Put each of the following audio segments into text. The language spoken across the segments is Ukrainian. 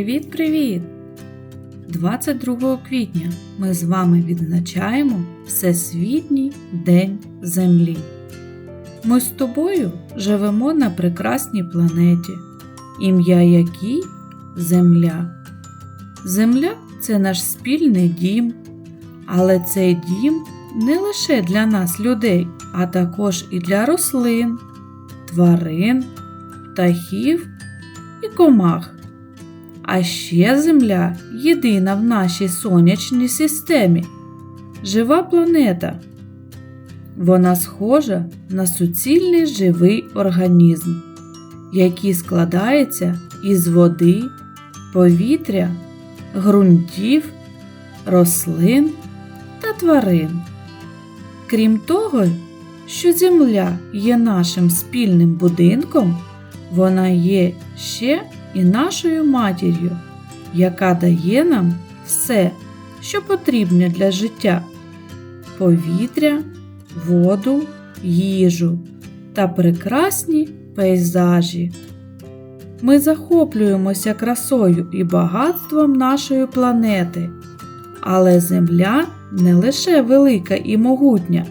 Привіт-привіт! 22 квітня ми з вами відзначаємо Всесвітній День Землі. Ми з тобою живемо на прекрасній планеті, ім'я якій Земля. Земля це наш спільний дім, але цей дім не лише для нас, людей, а також і для рослин, тварин, птахів і комах. А ще Земля єдина в нашій сонячній системі. Жива планета. Вона схожа на суцільний живий організм, який складається із води, повітря, ґрунтів, рослин та тварин. Крім того, що Земля є нашим спільним будинком, вона є ще і нашою матір'ю, яка дає нам все, що потрібне для життя: повітря, воду, їжу та прекрасні пейзажі. Ми захоплюємося красою і багатством нашої планети, але Земля не лише велика і могутня,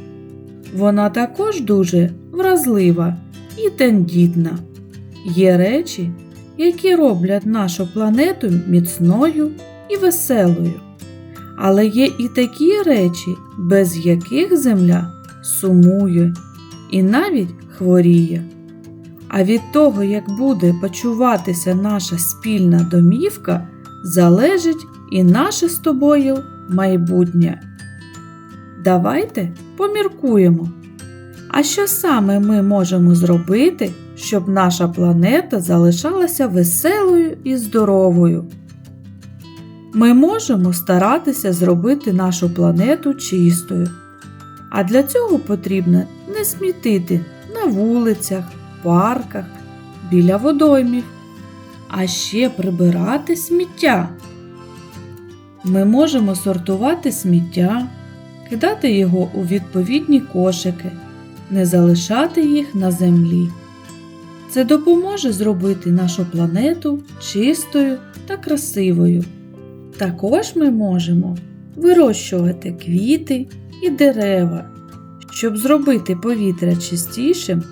вона також дуже вразлива і тендітна. Є речі, які роблять нашу планету міцною і веселою. Але є і такі речі, без яких Земля сумує і навіть хворіє. А від того, як буде почуватися наша спільна домівка, залежить і наше з тобою майбутнє. Давайте поміркуємо. А що саме ми можемо зробити, щоб наша планета залишалася веселою і здоровою? Ми можемо старатися зробити нашу планету чистою. А для цього потрібно не смітити на вулицях, парках, біля водоймів, а ще прибирати сміття. Ми можемо сортувати сміття, кидати його у відповідні кошики не залишати їх на землі. Це допоможе зробити нашу планету чистою та красивою. Також ми можемо вирощувати квіти і дерева, щоб зробити повітря чистішим,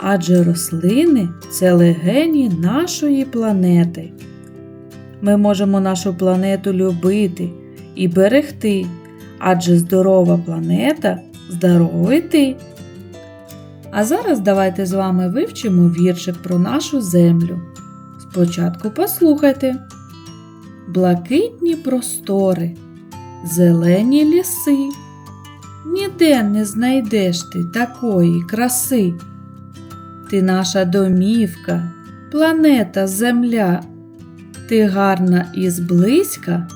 адже рослини це легені нашої планети. Ми можемо нашу планету любити і берегти, адже здорова планета здоровий ти. А зараз давайте з вами вивчимо віршик про нашу землю. Спочатку послухайте. Блакитні простори, зелені ліси. Ніде не знайдеш ти такої краси. Ти наша домівка, планета Земля. Ти гарна і зблизька,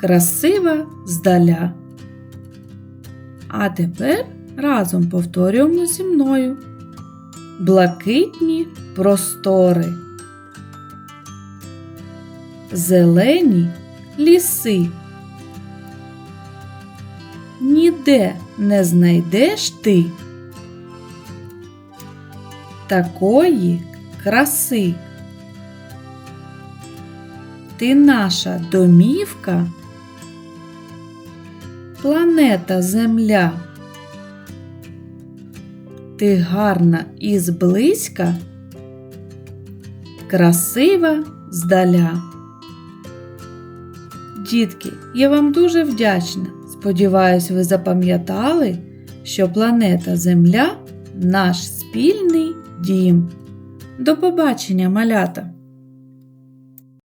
красива здаля. А тепер Разом повторюємо зі мною. Блакитні простори. Зелені ліси. Ніде не знайдеш ти такої краси. Ти наша домівка, планета Земля ти гарна і зблизька, красива здаля. Дітки, я вам дуже вдячна. Сподіваюсь, ви запам'ятали, що планета Земля наш спільний дім. До побачення, малята!